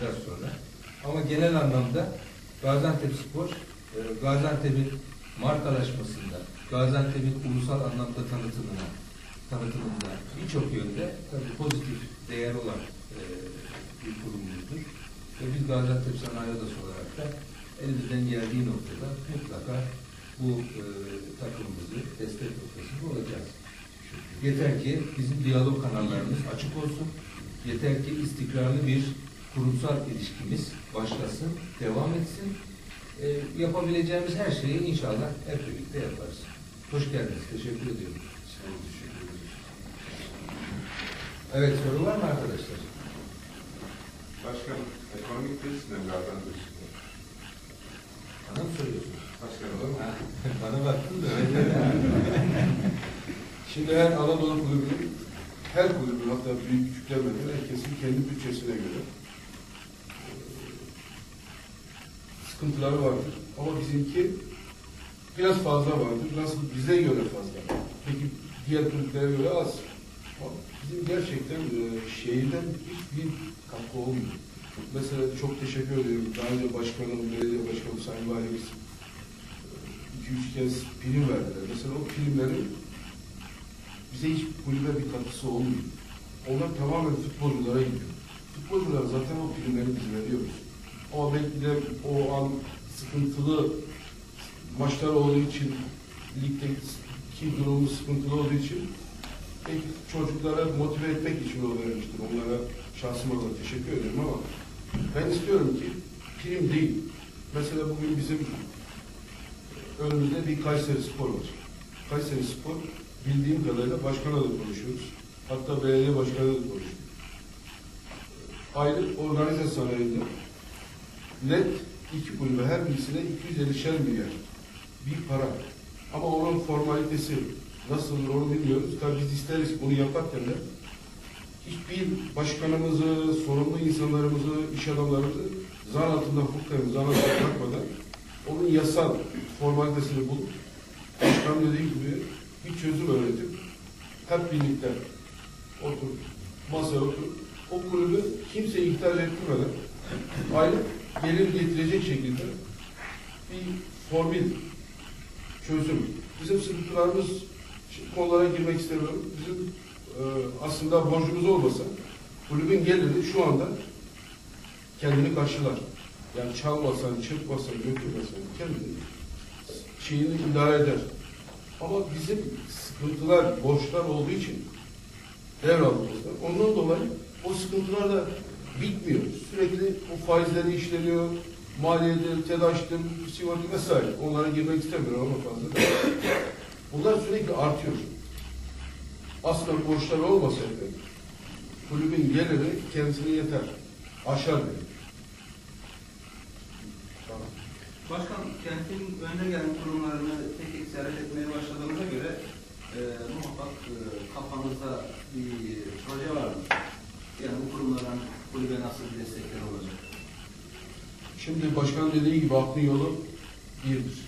biraz sonra. Ama genel anlamda Gaziantep Spor, e, Gaziantep'in markalaşmasında, Gaziantep'in ulusal anlamda tanıtımına, tanıtımında birçok yönde tabii pozitif değer olan e, bir kurumumuzdur. Ve biz Gaziantep Sanayi Odası olarak da elimizden geldiği noktada mutlaka bu e, takımımızı destek noktasında olacağız. Yeter ki bizim diyalog kanallarımız açık olsun. Yeter ki istikrarlı bir kurumsal ilişkimiz başlasın, devam etsin. E, yapabileceğimiz her şeyi inşallah hep birlikte yaparız. Hoş geldiniz. Teşekkür ediyorum. Evet soru var mı arkadaşlar? Başkanım, ekonomik kriz ne Gaziantep Spor? Bana mı soruyorsunuz? Başkanım, Ha, Bana baktın da. Şimdi her Anadolu kulübünün, her kulübün hatta büyük küçük demeden herkesin kendi bütçesine göre e, sıkıntıları vardır. Ama bizimki biraz fazla vardır. Nasıl bize göre fazla. Peki diğer kulüplere göre az. Bizim gerçekten e, şehirden hiçbir katkı olmuyor. Mesela çok teşekkür ediyorum. Daha önce başkanım, belediye başkanım, sayın valimiz 2-3 kez prim verdiler. Mesela o primlerin bize hiç kulübe bir katkısı olmuyor. Onlar tamamen futbolculara gidiyor. Futbolcular zaten o primleri biz veriyoruz. Belki de o an sıkıntılı maçlar olduğu için, ligdeki durumu sıkıntılı olduğu için belki çocuklara motive etmek için o vermiştir. Onlara şahsıma da teşekkür ederim ama ben istiyorum ki prim değil. Mesela bugün bizim önümüzde bir Kayseri Spor var. Kayseri Spor bildiğim kadarıyla başkanla da konuşuyoruz. Hatta belediye başkanı da konuşuyoruz. Ayrı organize sanayinde net iki kulübe her birisine 250'şer milyar. Bir para. Ama onun formalitesi nasıl onu bilmiyoruz. Tabii biz isteriz bunu yaparken de. Hiçbir başkanımızı, sorumlu insanlarımızı, iş adamlarımızı zan altında hukuken, zan altında bırakmadan onun yasal formalitesini bulup başkan dediği gibi bir çözüm öğretip hep birlikte oturup masaya oturup o kulübü kimse ihtiyaç ettirmeden aylık gelir getirecek şekilde bir formül çözüm. Bizim sıkıntılarımız konulara girmek istemiyorum. Bizim e, aslında borcumuz olmasa kulübün geliri şu anda kendini karşılar. Yani çalmasan, çırpmasan, götürmesen kendini şeyini idare eder. Ama bizim sıkıntılar, borçlar olduğu için devralımızda. Ondan dolayı o sıkıntılar da bitmiyor. Sürekli o faizleri işleniyor, maliyedir, tedaştır, sigorta vesaire. Onlara girmek istemiyorum ama fazla. Bunlar sürekli artıyor. Aslında borçlar olmasaydı kulübün geliri kendisine yeter. Aşar. Tamam. Başkan, kentin önde gelen kurumlarını tek tek ziyaret etmeye başladığımıza göre e, muhakkak e, kafanızda bir proje vardır. Yani bu kurumlardan kulübe nasıl bir destekler olacak? Şimdi başkan dediği gibi aklın yolu birdir.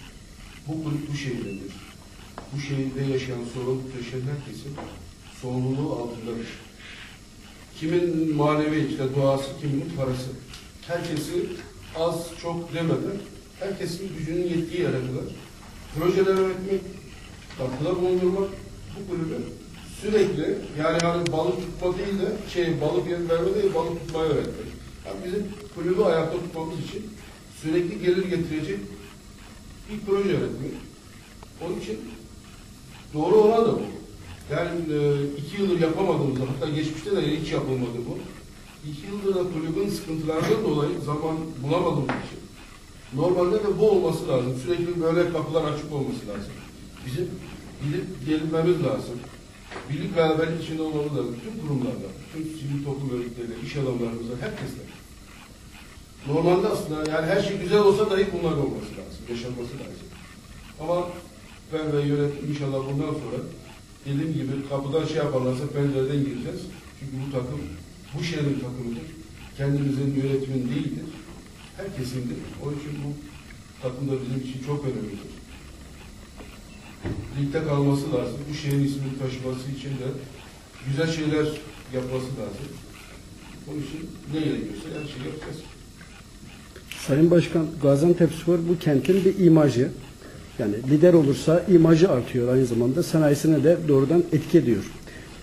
Bu kulüp bu şehirdedir. Bu şehirde yaşayan sorumluluk taşıyan herkesin sorumluluğu altındadır. Kimin manevi işte duası, kiminin parası. Herkesi az çok demeden herkesin gücünün yettiği yere kadar projeler üretmek, katkıda bulundurmak bu kulübe sürekli yani hani balık tutma değil de şey balık yem verme değil balık tutmayı öğretmek. Yani bizim kulübü ayakta tutmamız için sürekli gelir getirecek bir proje üretmek. Onun için doğru olan da bu. Yani e, iki yıldır yapamadığımızda, hatta geçmişte de hiç yapılmadı bu. İki yıldır da kulübün sıkıntılarından dolayı zaman bulamadığımız için. Normalde de bu olması lazım. Sürekli böyle kapılar açık olması lazım. Bizim gidip gelinmemiz lazım. Birlik beraberlik içinde olmamız lazım. Tüm kurumlarla, tüm sivil toplum örgütleriyle, iş adamlarımızla, herkesle. Normalde aslında yani her şey güzel olsa dahi bunlar olması lazım, yaşanması lazım. Ama ben ve yönetim inşallah bundan sonra dediğim gibi kapıdan şey yaparlarsa pencereden gireceğiz. Çünkü bu takım bu şehrin takımıdır. Kendimizin yönetimin değildir. Herkesindir. Onun için bu takım da bizim için çok önemlidir. Ligde kalması lazım. Bu şehrin ismini taşıması için de güzel şeyler yapması lazım. Onun için ne gerekiyorsa her şeyi yapacağız. Sayın Başkan, Gaziantepspor bu kentin bir imajı. Yani lider olursa imajı artıyor aynı zamanda. Sanayisine de doğrudan etki ediyor.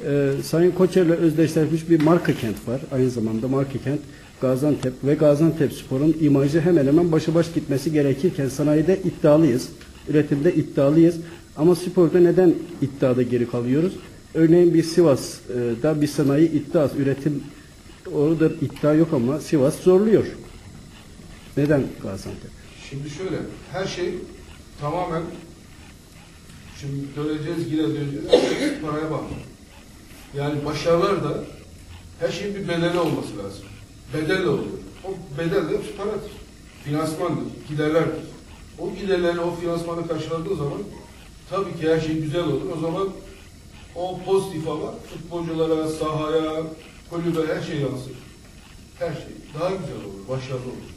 Ee, Sayın Koçer'le özdeşleşmiş bir marka kent var. Aynı zamanda marka kent Gaziantep ve Gaziantepspor'un imajı hemen hemen başa baş gitmesi gerekirken sanayide iddialıyız. Üretimde iddialıyız. Ama sporda neden iddiada geri kalıyoruz? Örneğin bir Sivas'da bir sanayi iddiası, üretim orada iddia yok ama Sivas zorluyor. Neden Gaziantep? Şimdi şöyle, her şey tamamen şimdi döneceğiz, yine döneceğiz. Paraya bağlı. Yani başarılar da her şeyin bir bedeli olması lazım. Bedelle oluyor. O bedel de paradır. Finansmandır, giderlerdir. O giderleri, o finansmanı karşıladığı zaman tabii ki her şey güzel olur. O zaman o pozitif hava futbolculara, sahaya, kulübe her şey yansır. Her şey daha güzel olur, başarılı olur.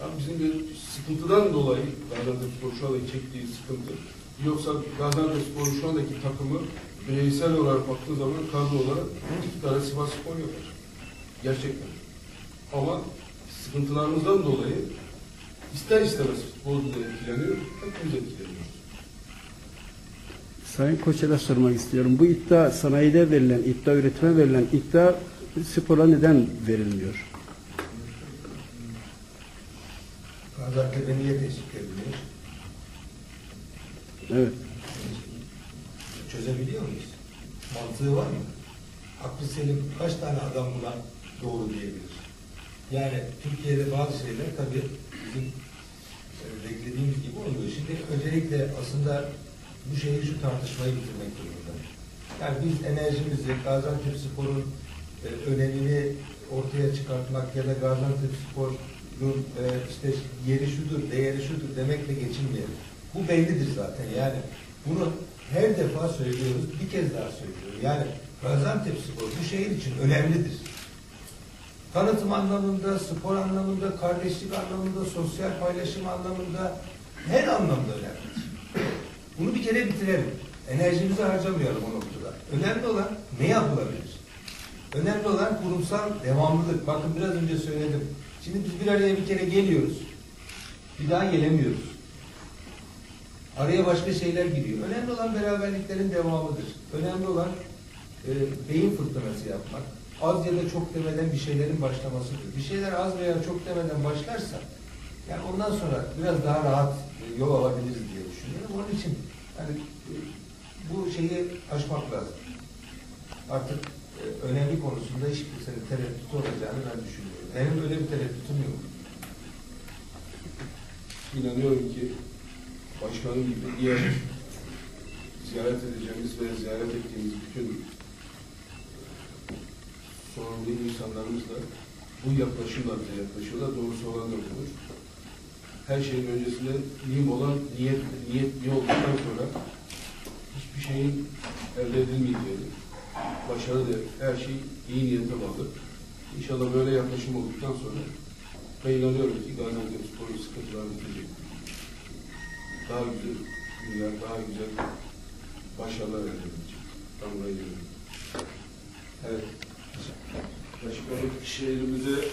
Yani bizim de sıkıntıdan dolayı Gaziantepspor şu andaki çektiği sıkıntı. Yoksa Gaziantepspor'un şu andaki takımı bireysel olarak baktığı zaman kadro olarak iki tane Sivas Spor yapar. Gerçekten. Ama sıkıntılarımızdan dolayı ister istemez futbolcu da etkileniyor, hepimiz etkileniyoruz. Sayın Koçer'e sormak istiyorum. Bu iddia sanayide verilen, iddia üretime verilen iddia spora neden verilmiyor? Gaziantep'e niye teşvik ediliyor? Evet. Çözebiliyor muyuz? Mantığı var mı? Aklı selim kaç tane adam buna doğru diyebilir? Yani Türkiye'de bazı şeyler tabii bizim e, beklediğimiz gibi olmuyor. Şimdi öncelikle aslında bu şehir şu tartışmayı bitirmek durumunda. Yani biz enerjimizi Gaziantep Spor'un e, önemini ortaya çıkartmak ya da Gaziantep Spor'un e, işte yeri şudur, değeri şudur demekle geçinmeyelim. Bu bellidir zaten. Yani bunu her defa söylüyoruz, bir kez daha söylüyorum. Yani Gaziantep Spor bu şehir için önemlidir. Tanıtım anlamında, spor anlamında, kardeşlik anlamında, sosyal paylaşım anlamında her anlamda önemlidir. Bunu bir kere bitirelim. Enerjimizi harcamayalım o noktada. Önemli olan ne yapılabilir? Önemli olan kurumsal devamlılık. Bakın biraz önce söyledim. Şimdi biz bir araya bir kere geliyoruz. Bir daha gelemiyoruz. Araya başka şeyler giriyor. Önemli olan beraberliklerin devamıdır. Önemli olan e, beyin fırtınası yapmak. Az ya da çok demeden bir şeylerin başlamasıdır. Bir şeyler az veya çok demeden başlarsa yani ondan sonra biraz daha rahat e, yol alabiliriz diye düşünüyorum. Onun için yani e, bu şeyi aşmak lazım. Artık e, önemli konusunda hiçbir kimsenin tereddütü olacağını ben düşünüyorum. Benim öyle bir tereddütüm yok. İnanıyorum ki başkanım gibi diğer ziyaret edeceğimiz ve ziyaret ettiğimiz bütün sorumlu insanlarımız da bu yaklaşımla bize yaklaşıyorlar. Doğrusu olan da budur. Her şeyin öncesinde mühim olan niyet, niyet iyi olduktan sonra hiçbir şeyin elde edilmeyeceğini, başarı da her şey iyi niyete bağlı. İnşallah böyle yaklaşım olduktan sonra ben inanıyorum ki Gaziantep Spor'un sıkıntıları bitecek. Daha güzel günler, daha güzel başarılar elde edecek. Ben buna inanıyorum. Evet. Başkanım şehrimize